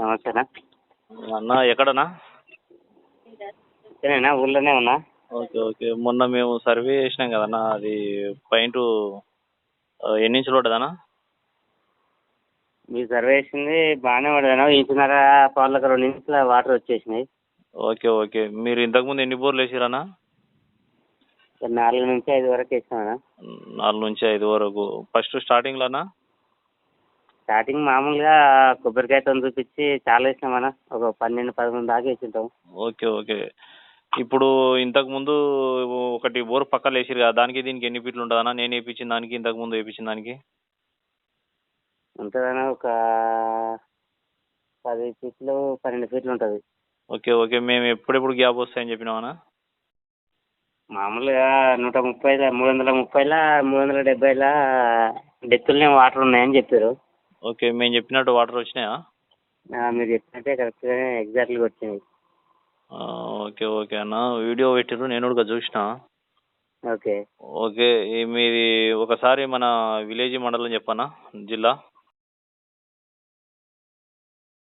నమస్తేనా అన్న. ఎక్కడనా ఇక్కడేనా? ఊళ్ళోనే ఉన్నా. Okay okay. మొన్న మేము సర్వే చేసినాం కదన్న అది పాయింట్ ఎన్ని ఇంచులు పడ్డదన్నా? మీ సర్వే వేసింది బాగానే పడదాను ఇంచున్నర పావులకు రెండు ఇంచుల వాటర్ వచ్చేసినాయి. Okay okay. మీరు ఇంతకుముందు ఎన్ని బోర్లు వేసిరన్నా? నాలుగు నుంచి ఐదు వరకు వేసినామన్నా. నాలుగు నుంచి ఐదు వరకు. ఫస్ట్ స్టార్టింగ్లోనా స్టార్టింగ్ మామూలుగా కొబ్బరికాయతో చూపించి చాలా వేసినామన్నా ఒక పన్నెండు పదకొండు దాకా వేసింటాం. Okay okay. ఇప్పుడు ఇంతకు ముందు ఒకటి బోర్ పక్కన వేసిరు కదా దానికి దీనికి ఎన్ని ఫీట్లు ఉంటుందన్నా నేను వేయించిన దానికి ఇంతకు ముందు వేయించిన దానికి. ఉంటుందన్నా ఒక పది ఫీట్లు పన్నెండు ఫీట్లు ఉంటుంది. Okay okay. మేము ఎప్పుడెప్పుడు గ్యాప్ వస్తాయని చెప్పినామన్నా మామూలుగా నూట ముప్పైల మూడు వందల ముప్పైల మూడు వందల డెబ్బైల డెత్తులనే వాటర్ ఉన్నాయని చెప్పారు ఓకే మేము చెప్పినట్టు వాటర్ వచ్చినాయా? మీరు చెప్పినట్టే కరెక్ట్గానే ఎగ్జాక్ట్గా వచ్చినాయి. ఓకే ఓకే అన్న. వీడియో పెట్టిర్రు నేను కూడా చూసిన. ఓకే. ఓకే మీది ఒకసారి మన విలేజ్ మండలం చెప్పనా? జిల్లా?